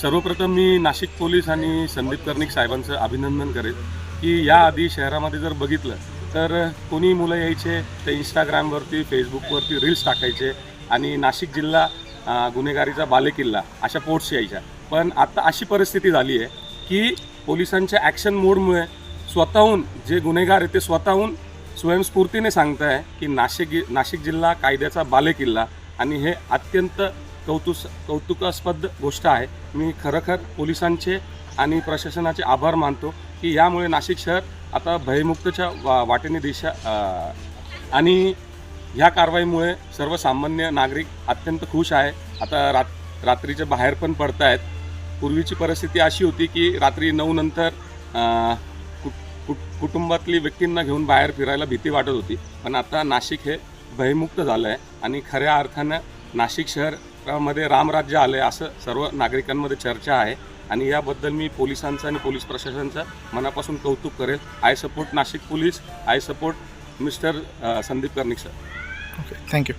सर्वप्रथम मी नाशिक पोलीस आणि संदीप कर्णिक साहेबांचं अभिनंदन करेन की याआधी शहरामध्ये जर बघितलं तर कोणी मुलं यायचे ते इंस्टाग्रामवरती फेसबुकवरती रील्स टाकायचे आणि नाशिक जिल्हा गुन्हेगारीचा बालेकिल्ला अशा पोट्स यायच्या. पण आता अशी परिस्थिती झाली आहे की पोलिसांच्या ॲक्शन मोडमुळे स्वतःहून जे गुन्हेगार आहे ते स्वतःहून स्वयंस्फूर्तीने सांगत आहे की नाशिक नाशिक जिल्हा कायद्याचा बालेकिल्ला आणि हे अत्यंत कौतुस कौतुकास्पद गोष्ट आहे. मी खरोखर पोलिसांचे आणि प्रशासनाचे आभार मानतो की यामुळे नाशिक शहर आता भयमुक्तच्या वा वाटेने दिशा आणि ह्या कारवाईमुळे सर्वसामान्य नागरिक अत्यंत खुश आहे. आता रात रात्रीचे बाहेर पण पडत आहेत पूर्वीची परिस्थिती अशी होती की रात्री नऊ नंतर कु- कुटुंबातली व्यक्तींना घेऊन बाहेर फिरायला भीती वाटत होती. पण आता नाशिक हे भयमुक्त झालं आहे आणि खऱ्या अर्थानं नाशिक शहर महाराष्ट्रामध्ये रामराज्य आलं आहे असं सर्व नागरिकांमध्ये चर्चा आहे. आणि याबद्दल मी पोलिसांचं आणि पोलीस प्रशासनाचं मनापासून कौतुक करेल. I support Nashik police I support mister Sandeep Karnik sir. Okay thank you